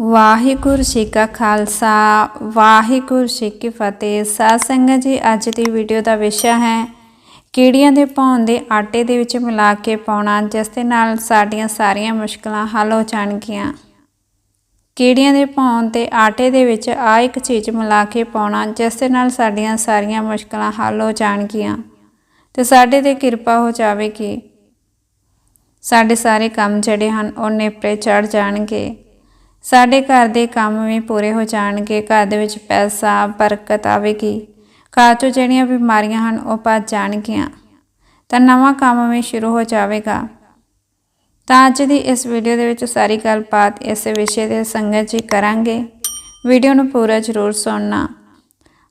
ਵਾਹਿਗੁਰੂ ਜੀ ਕਾ ਖਾਲਸਾ, ਵਾਹਿਗੁਰੂ ਜੀ ਕੀ ਫਤਿਹ। ਸਾਧ ਸੰਗਤ ਜੀ, ਅੱਜ ਦੀ ਵੀਡੀਓ ਦਾ ਵਿਸ਼ਾ ਹੈ, ਕੀੜੀਆਂ ਦੇ ਭੌਣ ਦੇ ਆਟੇ ਦੇ ਵਿੱਚ ਮਿਲਾ ਕੇ ਪਾਉਣਾ, ਜਿਸ ਦੇ ਨਾਲ ਸਾਡੀਆਂ ਸਾਰੀਆਂ ਮੁਸ਼ਕਲਾਂ ਹੱਲ ਹੋ ਜਾਣਗੀਆਂ। ਕੀੜੀਆਂ ਦੇ ਭੌਣ ਤੇ ਆਟੇ ਦੇ ਵਿੱਚ ਆ ਇੱਕ ਚੀਜ਼ ਮਿਲਾ ਕੇ ਪਾਉਣਾ, ਜਿਸ ਦੇ ਨਾਲ ਸਾਡੀਆਂ ਸਾਰੀਆਂ ਮੁਸ਼ਕਲਾਂ ਹੱਲ ਹੋ ਜਾਣਗੀਆਂ। ਤੇ ਸਾਡੇ ਤੇ ਕਿਰਪਾ ਹੋ ਜਾਵੇਗੀ। ਸਾਡੇ ਸਾਰੇ ਕੰਮ ਜਿਹੜੇ ਹਨ ਉਹ ਨੇਪਰੇ ਚੜ ਜਾਣਗੇ। ਸਾਡੇ ਘਰ ਦੇ ਕੰਮ ਵੀ ਪੂਰੇ ਹੋ ਜਾਣਗੇ। ਘਰ ਦੇ ਵਿੱਚ ਪੈਸਾ, ਬਰਕਤ ਆਵੇਗੀ। ਘਰ 'ਚੋਂ ਜਿਹੜੀਆਂ ਬਿਮਾਰੀਆਂ ਹਨ, ਉਹ ਭੱਜ ਜਾਣਗੀਆਂ। ਤਾਂ ਨਵਾਂ ਕੰਮ ਵੀ ਸ਼ੁਰੂ ਹੋ ਜਾਵੇਗਾ। ਤਾਂ ਅੱਜ ਦੀ ਇਸ ਵੀਡੀਓ ਦੇ ਵਿੱਚ ਸਾਰੀ ਗੱਲਬਾਤ ਇਸ ਵਿਸ਼ੇ ਦੇ ਸੰਗਤ ਜੀ ਕਰਾਂਗੇ। ਵੀਡੀਓ ਨੂੰ ਪੂਰਾ ਜ਼ਰੂਰ ਸੁਣਨਾ।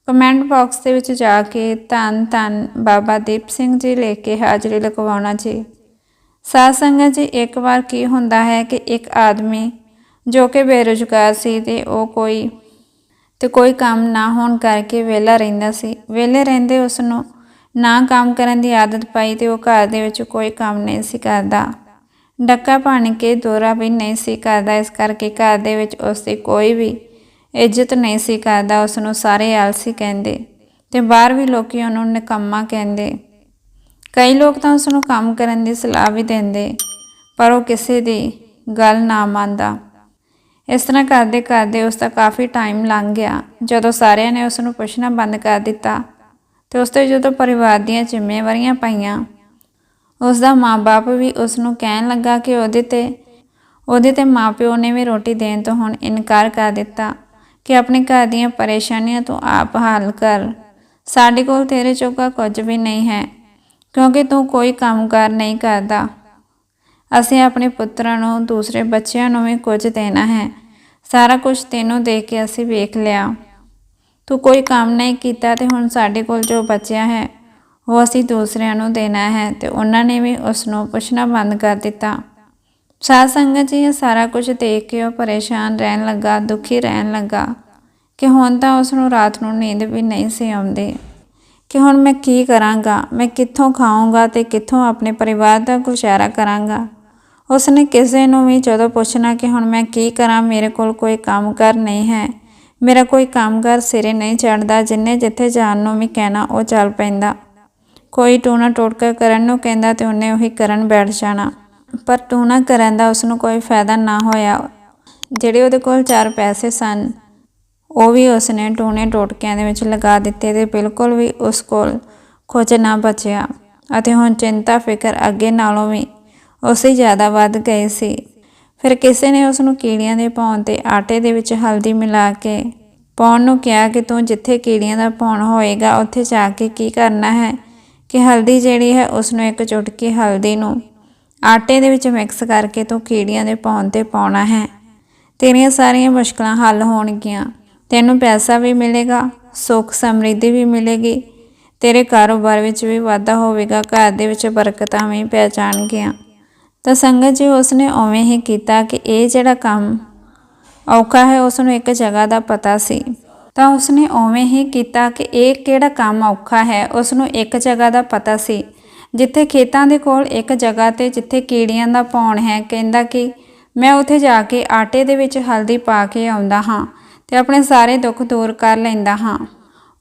ਕਮੈਂਟ ਬਾਕਸ ਦੇ ਵਿੱਚ ਜਾ ਕੇ ਧੰਨ ਧੰਨ ਬਾਬਾ ਦੀਪ ਸਿੰਘ ਜੀ ਲੈ ਕੇ ਹਾਜ਼ਰੀ ਲਗਵਾਉਣਾ ਜੀ। ਸਾਧ ਸੰਗਤ ਜੀ, ਇੱਕ ਵਾਰ ਕੀ ਹੁੰਦਾ ਹੈ ਕਿ ਇੱਕ ਆਦਮੀ ਜੋ ਕਿ ਬੇਰੁਜ਼ਗਾਰ ਸੀ ਤੇ ਉਹ ਕੋਈ, ਤੇ ਕੋਈ ਕੰਮ ਨਾ ਹੋਣ ਕਰਕੇ ਵਿਹਲਾ ਰਹਿੰਦਾ ਸੀ। ਵਿਹਲੇ ਰਹਿੰਦੇ ਉਸ ਨੂੰ ਨਾ ਕੰਮ ਕਰਨ ਦੀ ਆਦਤ ਪਾਈ ਤੇ ਉਹ ਘਰ ਦੇ ਵਿੱਚ ਕੋਈ ਕੰਮ ਨਹੀਂ ਸੀ ਕਰਦਾ। ਡੱਕਾ ਭੰਨ ਕੇ ਦੋਰਾ ਵੀ ਨਹੀਂ ਸੀ ਕਰਦਾ, ਇਸ ਕਰਕੇ ਘਰ ਦੇ ਵਿੱਚ ਉਸ ਦੀ ਕੋਈ ਵੀ ਇੱਜ਼ਤ ਨਹੀਂ ਸੀ ਕਰਦਾ ਉਸ ਨੂੰ ਸਾਰੇ ਆਲਸੀ ਕਹਿੰਦੇ ਤੇ ਬਾਹਰ ਵੀ ਲੋਕੀ ਉਹਨੂੰ ਨਿਕੰਮਾ ਕਹਿੰਦੇ। ਕਈ ਲੋਕ ਤਾਂ ਉਸ ਨੂੰ ਕੰਮ ਕਰਨ ਦੀ ਸਲਾਹ ਵੀ ਦਿੰਦੇ, ਪਰ ਉਹ ਕਿਸੇ ਦੀ ਗੱਲ ਨਾ ਮੰਨਦਾ। ਇਸ ਤਰ੍ਹਾਂ ਕਰਦੇ ਕਰਦੇ ਉਸ ਦਾ ਕਾਫੀ ਟਾਈਮ ਲੰਘ ਗਿਆ। ਜਦੋਂ ਸਾਰਿਆਂ ਨੇ ਉਸ ਨੂੰ ਪੁੱਛਣਾ ਬੰਦ ਕਰ ਦਿੱਤਾ ਤੇ ਉਸ ਤੇ ਜਦੋਂ ਪਰਿਵਾਰ ਦੀਆਂ ਜ਼ਿੰਮੇਵਾਰੀਆਂ ਪਾਈਆਂ, ਉਸ ਦਾ ਮਾਪੇ ਵੀ ਉਸ ਨੂੰ ਕਹਿਣ ਲੱਗਾ ਕਿ ਉਹਦੇ ਤੇ ਉਹਦੇ ਤੇ ਮਾਪਿਓ ਨੇ ਵੀ ਰੋਟੀ ਦੇਣ ਤੋਂ ਹੁਣ ਇਨਕਾਰ ਕਰ ਦਿੱਤਾ ਕਿ ਆਪਣੇ ਘਰ ਦੀਆਂ ਪਰੇਸ਼ਾਨੀਆਂ ਤੋਂ ਆਪ ਹੱਲ ਕਰ। ਸਾਡੇ ਕੋਲ ਤੇਰੇ ਚੋਗਾ ਕੁਝ ਵੀ ਨਹੀਂ ਹੈ, ਕਿਉਂਕਿ ਤੂੰ ਕੋਈ ਕੰਮਕਾਰ ਨਹੀਂ ਕਰਦਾ। ਅਸੀਂ ਆਪਣੇ ਪੁੱਤਰਾਂ ਨੂੰ, ਦੂਸਰੇ ਬੱਚਿਆਂ ਨੂੰ ਵੀ ਕੁਝ ਦੇਣਾ ਹੈ। ਸਾਰਾ ਕੁਝ ਤੈਨੂੰ ਦੇ ਕੇ ਅਸੀਂ ਵੇਖ ਲਿਆ। ਤੂੰ ਕੋਈ ਕੰਮ ਨਹੀਂ ਕੀਤਾ ਤੇ ਹੁਣ ਸਾਡੇ ਕੋਲ ਜੋ ਬਚਿਆ ਹੈ, ਉਹ ਅਸੀਂ ਦੂਸਰਿਆਂ ਨੂੰ ਦੇਣਾ ਹੈ ਤੇ ਉਹਨਾਂ ਨੇ ਵੀ ਉਸ ਨੂੰ ਪੁੱਛਣਾ ਬੰਦ ਕਰ ਦਿੱਤਾ। ਸਾਧ ਸੰਗਤ ਜੀ, ਇਹ ਸਾਰਾ ਕੁਝ ਦੇਖ ਕੇ ਉਹ ਪਰੇਸ਼ਾਨ ਰਹਿਣ ਲੱਗਾ, ਦੁਖੀ ਰਹਿਣ ਲੱਗਾ ਕਿ ਹੁਣ ਤਾਂ ਉਸ ਨੂੰ ਰਾਤ ਨੂੰ ਨੀਂਦ ਵੀ ਨਹੀਂ ਸੀ ਆਉਂਦੀ। ਕਿ ਹੁਣ ਮੈਂ ਕੀ ਕਰਾਂਗਾ, ਮੈਂ ਕਿੱਥੋਂ ਖਾਵਾਂਗਾ ਤੇ ਕਿੱਥੋਂ ਆਪਣੇ ਪਰਿਵਾਰ ਦਾ ਗੁਜ਼ਾਰਾ ਕਰਾਂਗਾ। ਉਸਨੇ ਕਿਸੇ ਨੂੰ ਵੀ ਜਦੋਂ ਪੁੱਛਣਾ ਕਿ ਹੁਣ ਮੈਂ ਕੀ ਕਰਾਂ, ਮੇਰੇ ਕੋਲ ਕੋਈ ਕੰਮਕਾਰ ਨਹੀਂ ਹੈ। ਮੇਰਾ ਕੋਈ ਕੰਮਕਾਰ ਸਿਰੇ ਨਹੀਂ ਚੜਦਾ ਜਿੰਨੇ ਜਿੱਥੇ ਜਾਣ ਨੂੰ ਵੀ ਕਹਿਣਾ ਉਹ ਚੱਲ ਪੈਂਦਾ। ਕੋਈ ਟੂਣਾ ਟੋਟਕਾ ਕਰਨ ਨੂੰ ਕਹਿੰਦਾ ਤੇ ਉਹਨੇ ਉਹੀ ਕਰਨ ਬੈਠ ਜਾਣਾ। ਪਰ ਟੂਣਾ ਕਰਨ ਦਾ ਉਸ ਨੂੰ ਕੋਈ ਫਾਇਦਾ ਨਾ ਹੋਇਆ। ਜਿਹੜੇ ਉਹਦੇ ਕੋਲ ਚਾਰ ਪੈਸੇ ਸਨ, ਉਹ ਵੀ ਉਸਨੇ ਟੂਣੇ ਟੋਟਕਿਆਂ ਦੇ ਵਿੱਚ ਲਗਾ ਦਿੱਤੇ ਤੇ ਬਿਲਕੁਲ ਵੀ ਉਸ ਕੋਲ ਕੁਝ ਨਾ ਬਚਿਆ। ਅਤੇ ਹੁਣ ਚਿੰਤਾ, ਫਿਕਰ ਅੱਗੇ ਨਾਲੋਂ ਵੀ ਉਸੇ ਜ਼ਿਆਦਾ ਵੱਧ ਗਏ ਸੀ। ਫਿਰ ਕਿਸੇ ਨੇ ਉਸ ਨੂੰ ਕੀੜੀਆਂ ਦੇ ਭੌਣ ਤੇ ਆਟੇ ਦੇ ਵਿੱਚ ਹਲਦੀ ਮਿਲਾ ਕੇ ਪਾਉਣ ਨੂੰ ਕਿਹਾ ਕਿ ਤੂੰ ਜਿੱਥੇ ਕੀੜੀਆਂ ਦਾ ਭੌਣ ਹੋਏਗਾ, ਉੱਥੇ ਜਾ ਕੇ ਕੀ ਕਰਨਾ ਹੈ? ਕਿ ਹਲਦੀ ਜਿਹੜੀ ਹੈ ਉਸ ਨੂੰ ਇੱਕ ਚੁਟਕੀ ਹਲਦੀ ਨੂੰ ਆਟੇ ਦੇ ਵਿੱਚ ਮਿਕਸ ਕਰਕੇ ਤੂੰ ਕੀੜੀਆਂ ਦੇ ਭੌਣ ਤੇ ਪਾਉਣਾ ਹੈ। ਤੇਰੀਆਂ ਸਾਰੀਆਂ ਮੁਸ਼ਕਲਾਂ ਹੱਲ ਹੋਣਗੀਆਂ। ਤੈਨੂੰ ਪੈਸਾ ਵੀ ਮਿਲੇਗਾ, ਸੁੱਖ ਸਮਰਿੱਧੀ ਵੀ ਮਿਲੇਗੀ, ਤੇਰੇ ਕਾਰੋਬਾਰ ਵਿੱਚ ਵੀ ਵਾਧਾ ਹੋਵੇਗਾ, ਘਰ ਦੇ ਵਿੱਚ ਬਰਕਤਾਂ ਵੀ ਪੈ ਜਾਣਗੀਆਂ। ਤਾਂ ਸੰਗਤ ਜੀ ਉਸਨੇ ਉਵੇਂ ਹੀ ਕੀਤਾ ਕਿ ਇਹ ਜਿਹੜਾ ਕੰਮ ਔਖਾ ਹੈ ਉਸ ਨੂੰ ਇੱਕ ਜਗ੍ਹਾ ਦਾ ਪਤਾ ਸੀ। ਤਾਂ ਉਸਨੇ ਉਵੇਂ ਹੀ ਕੀਤਾ ਕਿ ਇਹ ਕਿਹੜਾ ਕੰਮ ਔਖਾ ਹੈ ਉਸ ਨੂੰ ਇੱਕ ਜਗ੍ਹਾ ਦਾ ਪਤਾ ਸੀ। ਜਿੱਥੇ ਖੇਤਾਂ ਦੇ ਕੋਲ ਇੱਕ ਜਗ੍ਹਾ ਤੇ ਜਿੱਥੇ ਕੀੜੀਆਂ ਦਾ ਪੌਣ ਹੈ, ਕਹਿੰਦਾ ਕਿ ਮੈਂ ਉੱਥੇ ਜਾ ਕੇ ਆਟੇ ਦੇ ਵਿੱਚ ਹਲਦੀ ਪਾ ਕੇ ਆਉਂਦਾ ਹਾਂ ਤੇ ਆਪਣੇ ਸਾਰੇ ਦੁੱਖ ਦੂਰ ਕਰ ਲੈਂਦਾ ਹਾਂ।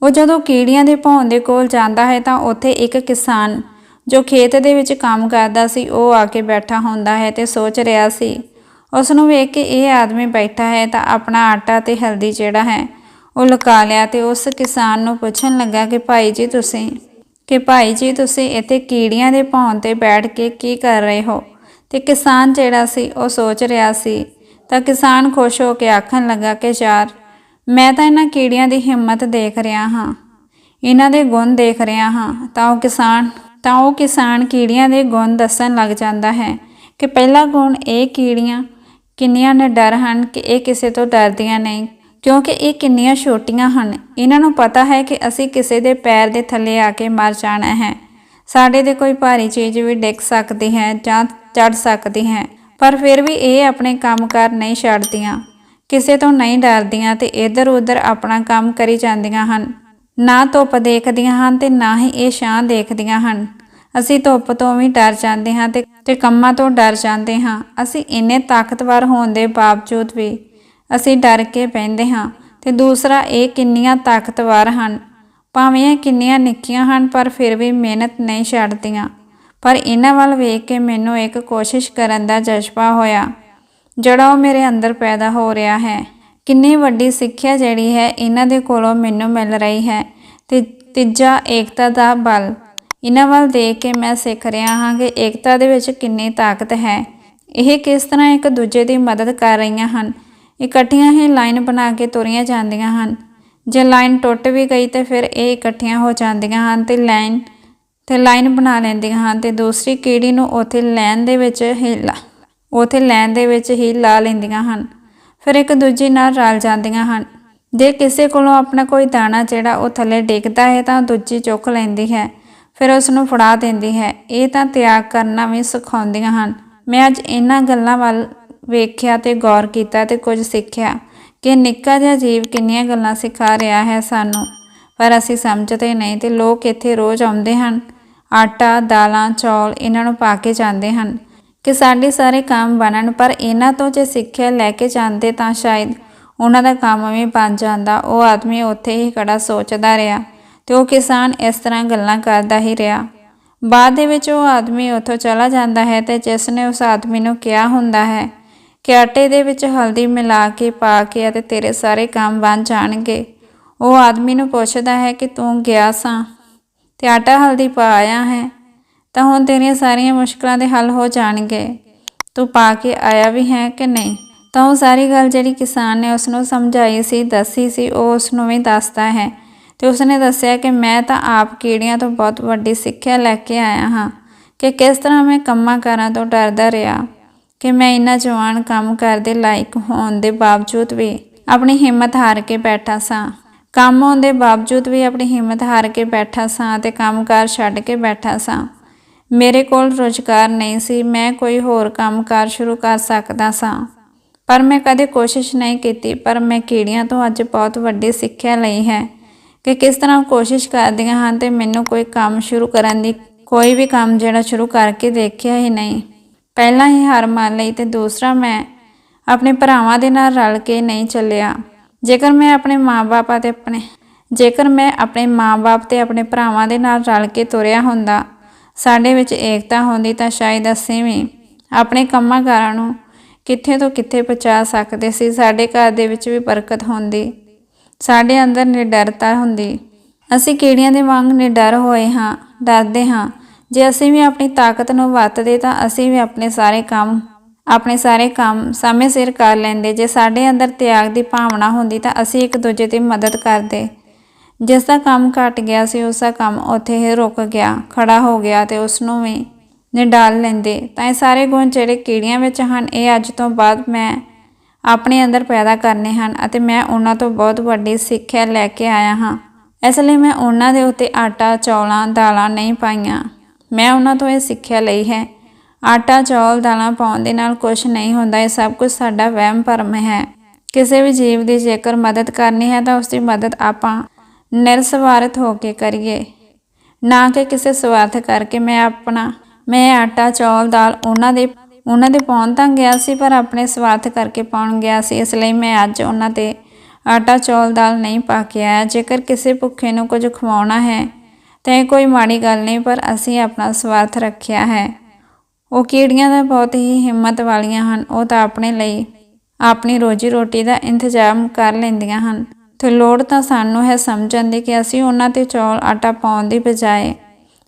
ਉਹ ਜਦੋਂ ਕੀੜੀਆਂ ਦੇ ਭੌਣ ਦੇ ਕੋਲ ਜਾਂਦਾ ਹੈ ਤਾਂ ਉੱਥੇ ਇੱਕ ਕਿਸਾਨ ਜੋ ਖੇਤ ਦੇ ਵਿੱਚ ਕੰਮ ਕਰਦਾ ਸੀ, ਉਹ ਆ ਕੇ ਬੈਠਾ ਹੁੰਦਾ ਹੈ ਤੇ ਸੋਚ ਰਿਹਾ ਸੀ। ਉਸ ਨੂੰ ਵੇਖ ਕੇ ਇਹ ਆਦਮੀ ਬੈਠਾ ਹੈ ਤਾਂ ਆਪਣਾ ਆਟਾ ਤੇ ਹਲਦੀ ਜਿਹੜਾ ਹੈ, ਉਹ ਲੁਕਾ ਲਿਆ ਤੇ ਉਸ ਕਿਸਾਨ ਨੂੰ ਪੁੱਛਣ ਲੱਗਾ ਕਿ ਭਾਈ ਜੀ ਤੁਸੀਂ, ਕਿ ਭਾਈ ਜੀ ਤੁਸੀਂ ਇੱਥੇ ਕੀੜੀਆਂ ਦੇ ਭੌਣ ਤੇ ਬੈਠ ਕੇ ਕੀ ਕਰ ਰਹੇ ਹੋ? ਤੇ ਕਿਸਾਨ ਜਿਹੜਾ ਸੀ, ਉਹ ਸੋਚ ਰਿਹਾ ਸੀ। ਤਾਂ ਕਿਸਾਨ ਖੁਸ਼ ਹੋ ਕੇ ਆਖਣ ਲੱਗਾ ਕਿ ਯਾਰ, ਮੈਂ ਤਾਂ ਇਹਨਾਂ ਕੀੜੀਆਂ ਦੀ ਹਿੰਮਤ ਦੇਖ ਰਿਹਾ ਹਾਂ, ਇਹਨਾਂ ਦੇ ਗੁਣ ਦੇਖ ਰਿਹਾ ਹਾਂ, ਤਾਂ ਉਹ ਕਿਸਾਨ ਤਾਂ ਉਹ ਕਿਸਾਨ ਕੀੜੀਆਂ ਦੇ ਗੁਣ ਦੱਸਣ ਲੱਗ ਜਾਂਦਾ ਹੈ ਕਿ ਪਹਿਲਾ ਗੁਣ ਇਹ ਕੀੜੀਆਂ, ਕਿੰਨੀਆਂ ਨਿਡਰ ਹਨ ਕਿ ਇਹ ਕਿਸੇ ਤੋਂ ਡਰਦੀਆਂ ਨਹੀਂ, ਕਿਉਂਕਿ ਇਹ ਕਿੰਨੀਆਂ ਛੋਟੀਆਂ ਹਨ। ਇਹਨਾਂ ਨੂੰ ਪਤਾ ਹੈ ਕਿ ਅਸੀਂ ਕਿਸੇ ਦੇ ਪੈਰ ਦੇ ਥੱਲੇ ਆ ਕੇ ਮਰ ਜਾਣਾ ਹੈ। ਸਾਡੇ ਤੇ ਕੋਈ ਭਾਰੀ ਚੀਜ਼ ਵੀ ਡਿੱਗ ਸਕਦੀ ਹੈ ਜਾਂ ਚੜ ਸਕਦੀ ਹੈ, ਪਰ ਫਿਰ ਵੀ ਇਹ ਆਪਣੇ ਕੰਮਕਾਰ ਨਹੀਂ ਛੱਡਦੀਆਂ। ਕਿਸੇ ਤੋਂ ਨਹੀਂ ਡਰਦੀਆਂ ਤੇ ਇੱਧਰ ਉੱਧਰ ਆਪਣਾ ਕੰਮ ਕਰੀ ਜਾਂਦੀਆਂ ਹਨ। ਨਾ ਧੁੱਪ ਦੇਖਦੀਆਂ ਹਨ ਤੇ ਨਾ ਹੀ ਇਹ ਛਾਂ ਦੇਖਦੀਆਂ ਹਨ। ਅਸੀਂ ਧੁੱਪ ਤੋਂ ਵੀ ਡਰ ਜਾਂਦੇ ਹਾਂ ਤੇ ਤੇ ਕੰਮਾਂ ਤੋਂ ਡਰ ਜਾਂਦੇ ਹਾਂ। ਅਸੀਂ ਇੰਨੇ ਤਾਕਤਵਰ ਹੋਣ ਦੇ ਬਾਵਜੂਦ ਵੀ ਅਸੀਂ ਡਰ ਕੇ ਬਹਿੰਦੇ ਹਾਂ ਤੇ ਦੂਸਰਾ ਇਹ ਕਿੰਨੀਆਂ ਤਾਕਤਵਰ ਹਨ। ਭਾਵੇਂ ਇਹ ਕਿੰਨੀਆਂ ਨਿੱਕੀਆਂ ਹਨ ਪਰ ਫਿਰ ਵੀ ਮਿਹਨਤ ਨਹੀਂ ਛੱਡਦੀਆਂ। ਪਰ ਇਹਨਾਂ ਵੱਲ ਵੇਖ ਕੇ ਮੈਨੂੰ ਇੱਕ ਕੋਸ਼ਿਸ਼ ਕਰਨ ਦਾ ਜਜ਼ਬਾ ਹੋਇਆ। ਜਿਹੜਾ ਉਹ ਮੇਰੇ ਅੰਦਰ ਪੈਦਾ ਹੋ ਰਿਹਾ ਹੈ। ਕਿੰਨੀ ਵੱਡੀ ਸਿੱਖਿਆ ਜਿਹੜੀ ਹੈ ਇਹਨਾਂ ਦੇ ਕੋਲੋਂ ਮੈਨੂੰ ਮਿਲ ਰਹੀ ਹੈ। ਤੇ ਤੀਜਾ ਏਕਤਾ ਦਾ ਬਲ ਇਹਨਾਂ ਵੱਲ ਦੇਖ ਕੇ ਮੈਂ ਸਿੱਖ ਰਿਹਾ ਹਾਂ ਕਿ ਏਕਤਾ ਦੇ ਵਿੱਚ ਕਿੰਨੀ ਤਾਕਤ ਹੈ। ਇਹ ਕਿਸ ਤਰ੍ਹਾਂ ਇੱਕ ਦੂਜੇ ਦੀ ਮਦਦ ਕਰ ਰਹੀਆਂ ਹਨ। ਇਕੱਠੀਆਂ ਹੀ ਲਾਈਨ ਬਣਾ ਕੇ ਤੁਰੀਆਂ ਜਾਂਦੀਆਂ ਹਨ। ਜੇ ਲਾਈਨ ਟੁੱਟ ਵੀ ਗਈ ਤੇ ਫਿਰ ਇਹ ਇਕੱਠੀਆਂ ਹੋ ਜਾਂਦੀਆਂ ਹਨ ਤੇ ਲਾਈਨ ਤੇ ਲਾਈਨ ਬਣਾ ਲੈਂਦੀਆਂ ਹਨ ਤੇ ਦੂਸਰੀ ਕੀੜੀ ਨੂੰ ਉੱਥੇ ਲੈਣ ਦੇ ਵਿੱਚ ਹੀ ਲਾ ਲੈਣ ਦੇ ਵਿੱਚ ਹੀ ਲਾ ਲੈਂਦੀਆਂ ਹਨ। ਫਿਰ ਇੱਕ ਦੂਜੀ ਨਾਲ ਰਲ ਜਾਂਦੀਆਂ ਹਨ। ਜੇ ਕਿਸੇ ਕੋਲੋਂ ਆਪਣਾ ਕੋਈ ਦਾਣਾ ਜਿਹੜਾ ਉਹ ਥੱਲੇ ਡਿੱਗਦਾ ਹੈ ਤਾਂ ਦੂਜੀ ਚੁੱਕ ਲੈਂਦੀ ਹੈ। ਫਿਰ ਉਸ ਨੂੰ ਫੜਾ ਦਿੰਦੀ ਹੈ। ਇਹ ਤਾਂ ਤਿਆਗ ਕਰਨਾ ਵੀ ਸਿਖਾਉਂਦੀਆਂ ਹਨ। ਮੈਂ ਅੱਜ ਇਹਨਾਂ ਗੱਲਾਂ ਵੱਲ ਵੇਖਿਆ ਤੇ ਗੌਰ ਕੀਤਾ ਤੇ ਕੁਝ ਸਿੱਖਿਆ ਕਿ ਨਿੱਕਾ ਜਿਹਾ ਜੀਵ ਕਿੰਨੀਆਂ ਗੱਲਾਂ ਸਿਖਾ ਰਿਹਾ ਹੈ ਸਾਨੂੰ, ਪਰ ਅਸੀਂ ਸਮਝਦੇ ਨਹੀਂ ਤੇ ਲੋਕ ਇੱਥੇ ਰੋਜ਼ ਆਉਂਦੇ ਹਨ। ਆਟਾ, ਦਾਲਾਂ, ਚੌਲ ਇਹਨਾਂ ਨੂੰ ਪਾ ਕੇ ਜਾਂਦੇ ਹਨ ਕਿ ਸਾਡੇ ਸਾਰੇ ਕੰਮ ਬਣਨ, ਪਰ ਇਹਨਾਂ ਤੋਂ ਜੇ ਸਿੱਖਿਆ ਲੈ ਕੇ ਜਾਂਦੇ ਤਾਂ ਸ਼ਾਇਦ ਉਹਨਾਂ ਦਾ ਕੰਮ ਵੀ ਬਣ ਜਾਂਦਾ। ਉਹ ਆਦਮੀ ਉੱਥੇ ਹੀ ਖੜਾ ਸੋਚਦਾ ਰਿਹਾ। ਤੇ ਉਹ ਕਿਸਾਨ ਇਸ ਤਰ੍ਹਾਂ ਗੱਲਾਂ ਕਰਦਾ ਹੀ ਰਿਹਾ। ਬਾਅਦ ਦੇ ਵਿੱਚ ਉਹ ਆਦਮੀ ਉੱਥੋਂ ਚਲਾ ਜਾਂਦਾ ਹੈ ਤੇ ਜਿਸ ਨੇ ਉਸ ਆਦਮੀ ਨੂੰ ਕਿਹਾ ਹੁੰਦਾ ਹੈ ਕਿ ਆਟੇ ਦੇ ਵਿੱਚ ਹਲਦੀ ਮਿਲਾ ਕੇ ਪਾ ਕੇ ਅਤੇ ਤੇਰੇ ਸਾਰੇ ਕੰਮ ਬਣ ਜਾਣਗੇ। ਉਹ ਆਦਮੀ ਨੂੰ ਪੁੱਛਦਾ ਹੈ ਕਿ ਤੂੰ ਗਿਆ ਸਾਂ ਤੇ ਆਟਾ ਹਲਦੀ ਪਾ ਆਇਆ ਹੈ ਤਾਂ ਹੁਣ ਤੇਰੀਆਂ ਸਾਰੀਆਂ ਮੁਸ਼ਕਲਾਂ ਦੇ ਹੱਲ ਹੋ ਜਾਣਗੇ। ਤੂੰ ਪਾ ਕੇ ਆਇਆ ਵੀ ਹੈ ਕਿ ਨਹੀਂ? ਤਾਂ ਉਹ ਸਾਰੀ ਗੱਲ ਜਿਹੜੀ ਕਿਸਾਨ ਨੇ ਉਸ ਨੂੰ ਸਮਝਾਈ ਸੀ, ਦੱਸੀ ਸੀ, ਉਹ ਉਸ ਨੂੰ ਵੀ ਦੱਸਦਾ ਹੈ ਤੇ ਉਸਨੇ ਦੱਸਿਆ ਕਿ ਮੈਂ ਤਾਂ ਆਪ ਕੀੜੀਆਂ ਤੋਂ ਬਹੁਤ ਵੱਡੀ ਸਿੱਖਿਆ ਲੈ ਕੇ ਆਇਆ ਹਾਂ ਕਿ ਕਿਸ ਤਰ੍ਹਾਂ ਮੈਂ ਕੰਮਾਂ ਕਾਰਾਂ ਤੋਂ ਡਰਦਾ ਰਿਹਾ, ਕਿ ਮੈਂ ਇੰਨਾ ਜਵਾਨ ਕੰਮ ਕਰਦੇ ਲਾਇਕ ਹੋਣ ਦੇ ਬਾਵਜੂਦ ਵੀ ਆਪਣੀ ਹਿੰਮਤ ਹਾਰ ਕੇ ਬੈਠਾ ਸਾਂ। ਕੰਮ ਹੋਣ ਦੇ ਬਾਵਜੂਦ ਵੀ ਆਪਣੀ ਹਿੰਮਤ ਹਾਰ ਕੇ ਬੈਠਾ ਸਾਂ ਤੇ ਕੰਮਕਾਰ ਛੱਡ ਕੇ ਬੈਠਾ ਸਾਂ। ਮੇਰੇ ਕੋਲ ਰੋਜ਼ਗਾਰ ਨਹੀਂ ਸੀ, ਮੈਂ ਕੋਈ ਹੋਰ ਕੰਮਕਾਰ ਸ਼ੁਰੂ ਕਰ ਸਕਦਾ ਸਾਂ। ਪਰ ਮੈਂ ਕਦੇ ਕੋਸ਼ਿਸ਼ ਨਹੀਂ ਕੀਤੀ, ਪਰ ਮੈਂ ਕੀੜੀਆਂ ਤੋਂ ਅੱਜ ਬਹੁਤ ਵੱਡੀ ਸਿੱਖਿਆ ਲਈ ਹੈ। ਕਿ ਕਿਸ ਤਰ੍ਹਾਂ ਕੋਸ਼ਿਸ਼ ਕਰਦੀਆਂ ਹਨ ਤੇ ਮੈਨੂੰ ਕੋਈ ਕੰਮ ਸ਼ੁਰੂ ਕਰਨ ਦੀ ਕੋਈ ਵੀ ਕੰਮ ਜਿਹੜਾ ਸ਼ੁਰੂ ਕਰਕੇ ਦੇਖਿਆ ਹੀ ਨਹੀਂ। ਪਹਿਲਾਂ ਹੀ ਹਾਰ ਮੰਨ ਲਈ ਤੇ ਦੂਸਰਾ ਮੈਂ ਆਪਣੇ ਭਰਾਵਾਂ ਦੇ ਨਾਲ ਰਲ ਕੇ ਨਹੀਂ ਚੱਲਿਆ। ਜੇਕਰ ਮੈਂ ਆਪਣੇ ਮਾਪੇ ਅਤੇ ਆਪਣੇ ਜੇਕਰ ਮੈਂ ਆਪਣੇ ਮਾਪੇ ਤੇ ਆਪਣੇ ਭਰਾਵਾਂ ਦੇ ਨਾਲ ਰਲ ਕੇ ਤੁਰਿਆ ਹੁੰਦਾ, ਸਾਡੇ ਵਿੱਚ ਏਕਤਾ ਹੁੰਦੀ ਤਾਂ ਸ਼ਾਇਦ ਅਸੀਂ ਵੀ ਆਪਣੇ ਕੰਮਾਂ ਕਾਰਾਂ ਨੂੰ ਕਿੱਥੇ ਤੋਂ ਕਿੱਥੇ ਪਹੁੰਚਾ ਸਕਦੇ ਸੀ, ਸਾਡੇ ਘਰ ਦੇ ਵਿੱਚ ਵੀ ਬਰਕਤ ਹੁੰਦੀ। ਸਾਡੇ ਅੰਦਰ ਨਿਡਰਤਾ ਹੁੰਦੀ। ਅਸੀਂ ਕੀੜੀਆਂ ਦੇ ਵਾਂਗ ਨਿਡਰ ਹੋਏ ਹਾਂ, ਡਰਦੇ ਹਾਂ। ਜੇ ਅਸੀਂ ਵੀ ਆਪਣੀ ਤਾਕਤ ਨੂੰ ਵਰਤਦੇ ਤਾਂ ਅਸੀਂ ਵੀ ਆਪਣੇ ਸਾਰੇ ਕੰਮ, ਆਪਣੇ ਸਾਰੇ ਕੰਮ ਸਮੇਂ ਸਿਰ ਕਰ ਲੈਂਦੇ। ਜੇ ਸਾਡੇ ਅੰਦਰ ਤਿਆਗ ਦੀ ਭਾਵਨਾ ਹੁੰਦੀ ਤਾਂ ਅਸੀਂ ਇੱਕ ਦੂਜੇ ਦੀ ਮਦਦ ਕਰਦੇ। ਜਿਸ ਦਾ ਕੰਮ ਘਟ ਗਿਆ ਸੀ, ਉਸ ਦਾ ਕੰਮ ਉੱਥੇ ਹੀ ਰੁਕ ਗਿਆ, ਖੜਾ ਹੋ ਗਿਆ ਤੇ ਉਸ ਨੂੰ ਵੀ ਨਿਡਾਲ ਲੈਂਦੇ। ਤਾਂ ਇਹ ਸਾਰੇ ਗੁਣ ਜਿਹੜੇ ਕੀੜੀਆਂ ਵਿੱਚ ਹਨ, ਇਹ ਅੱਜ ਤੋਂ ਬਾਅਦ ਮੈਂ ਆਪਣੇ ਅੰਦਰ ਪੈਦਾ ਕਰਨੇ ਹਨ ਅਤੇ ਮੈਂ ਉਹਨਾਂ ਤੋਂ ਬਹੁਤ ਵੱਡੀ ਸਿੱਖਿਆ ਲੈ ਕੇ ਆਇਆ ਹਾਂ। ਇਸ ਲਈ ਮੈਂ ਉਹਨਾਂ ਦੇ ਉੱਤੇ ਆਟਾ, ਚੌਲਾਂ, ਦਾਲਾਂ ਨਹੀਂ ਪਾਈਆਂ। ਮੈਂ ਉਹਨਾਂ ਤੋਂ ਇਹ ਸਿੱਖਿਆ ਲਈ ਹੈ। ਆਟਾ, ਚੌਲ, ਦਾਲਾਂ ਪਾਉਣ ਦੇ ਨਾਲ ਕੁਝ ਨਹੀਂ ਹੁੰਦਾ, ਇਹ ਸਭ ਕੁਝ ਸਾਡਾ ਵਹਿਮ ਭਰਮ ਹੈ। ਕਿਸੇ ਵੀ ਜੀਵ ਦੀ ਜੇਕਰ ਮਦਦ ਕਰਨੀ ਹੈ ਤਾਂ ਉਸ ਦੀ ਮਦਦ ਆਪਾਂ ਨਿਰਸਵਾਰਥ ਹੋ ਕੇ ਕਰੀਏ। ਨਾ ਕਿ ਕਿਸੇ ਸਵਾਰਥ ਕਰਕੇ ਮੈਂ ਆਪਣਾ, ਮੈਂ ਆਟਾ, ਚੌਲ, ਦਾਲ ਉਹਨਾਂ ਦੇ ਉਹਨਾਂ ਦੇ ਪਾਉਣ ਤਾਂ ਗਿਆ ਸੀ, ਪਰ ਆਪਣੇ ਸਵਾਰਥ ਕਰਕੇ ਪਾਉਣ ਗਿਆ ਸੀ। ਇਸ ਲਈ ਮੈਂ ਅੱਜ ਉਹਨਾਂ ਤੇ ਆਟਾ ਚੌਲ ਦਾਲ ਨਹੀਂ ਪਾ ਕੇ ਆਇਆ। ਜੇਕਰ ਕਿਸੇ ਭੁੱਖੇ ਨੂੰ ਕੁਝ ਖਵਾਉਣਾ ਹੈ, ਤਾਂ ਇਹ ਕੋਈ ਮਾੜੀ ਗੱਲ ਨਹੀਂ, ਪਰ ਅਸੀਂ ਆਪਣਾ ਸਵਾਰਥ ਰੱਖਿਆ ਹੈ। ਉਹ ਕੀੜੀਆਂ ਦਾ ਬਹੁਤ ਹੀ ਹਿੰਮਤ ਵਾਲੀਆਂ ਹਨ। ਉਹ ਤਾਂ ਆਪਣੇ ਲਈ ਆਪਣੀ ਰੋਜੀ ਰੋਟੀ ਦਾ ਇੰਤਜ਼ਾਮ ਕਰ ਲੈਂਦੀਆਂ ਹਨ। ਤੇ ਲੋੜ ਤਾਂ ਸਾਨੂੰ ਹੈ ਸਮਝਣ ਦੀ ਕਿ ਅਸੀਂ ਉਹਨਾਂ ਤੇ ਚੌਲ, ਆਟਾ ਪਾਉਣ ਦੀ ਬਜਾਏ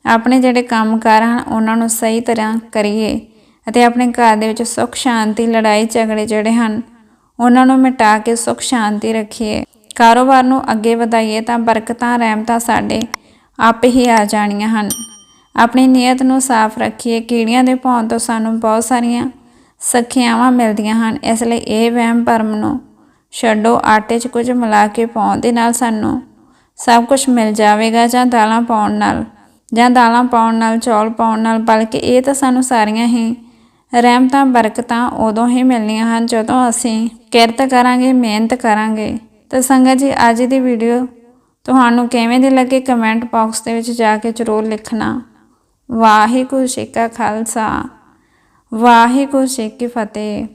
ਆਪਣੇ ਜਿਹੜੇ ਕੰਮ ਕੰਮਕਾਰ ਹਨ, ਉਹਨਾਂ ਨੂੰ ਸਹੀ ਤਰ੍ਹਾਂ ਕਰੀਏ। ਅਤੇ ਆਪਣੇ ਘਰ ਦੇ ਵਿੱਚ ਸੁੱਖ, ਸ਼ਾਂਤੀ, ਲੜਾਈ, ਝਗੜੇ ਜਿਹੜੇ ਹਨ, ਉਹਨਾਂ ਨੂੰ ਮਿਟਾ ਕੇ ਸੁੱਖ, ਸ਼ਾਂਤੀ ਰੱਖੀਏ। ਕਾਰੋਬਾਰ ਨੂੰ ਅੱਗੇ ਵਧਾਈਏ ਤਾਂ ਬਰਕਤਾਂ, ਰਹਿਮਤਾਂ ਸਾਡੇ ਆਪੇ ਹੀ ਆ ਜਾਣੀਆਂ ਹਨ। ਆਪਣੀ ਨੀਅਤ ਨੂੰ ਸਾਫ਼ ਰੱਖੀਏ। ਕੀੜੀਆਂ ਦੇ ਭੌਂ ਤੋਂ ਸਾਨੂੰ ਬਹੁਤ ਸਾਰੀਆਂ ਸਖਿਆਵਾਂ ਮਿਲਦੀਆਂ ਹਨ। ਇਸ ਲਈ ਇਹ ਵਹਿਮ ਭਰਮ ਨੂੰ ਛੱਡੋ। ਆਟੇ 'ਚ ਕੁਝ ਮਿਲਾ ਕੇ ਪਾਉਣ ਦੇ ਨਾਲ ਸਾਨੂੰ ਸਭ ਕੁਝ ਮਿਲ ਜਾਵੇਗਾ ਜਾਂ ਦਾਲਾਂ ਪਾਉਣ ਨਾਲ ਜਾਂ ਦਾਲਾਂ ਪਾਉਣ ਨਾਲ, ਚੌਲ ਪਾਉਣ ਨਾਲ, ਬਲਕਿ ਇਹ ਤਾਂ ਸਾਨੂੰ ਸਾਰੀਆਂ ਹੀ ਰਹਿਮਤਾਂ, ਬਰਕਤਾਂ ਉਦੋਂ ਹੀ ਮਿਲਣੀਆਂ ਹਨ ਜਦੋਂ ਅਸੀਂ ਕਿਰਤ ਕਰਾਂਗੇ, ਮਿਹਨਤ ਕਰਾਂਗੇ। ਤਾਂ ਸੰਗਤ ਜੀ, ਅੱਜ ਦੀ ਵੀਡੀਓ ਤੁਹਾਨੂੰ ਕਿਵੇਂ ਦੀ ਲੱਗੇ ਕਮੈਂਟ ਬਾਕਸ ਦੇ ਵਿੱਚ ਜਾ ਕੇ ਜ਼ਰੂਰ ਲਿਖਣਾ। ਵਾਹਿਗੁਰੂ ਜੀ ਕਾ ਖਾਲਸਾ, ਵਾਹਿਗੁਰੂ ਜੀ ਕੀ ਫਤਿਹ।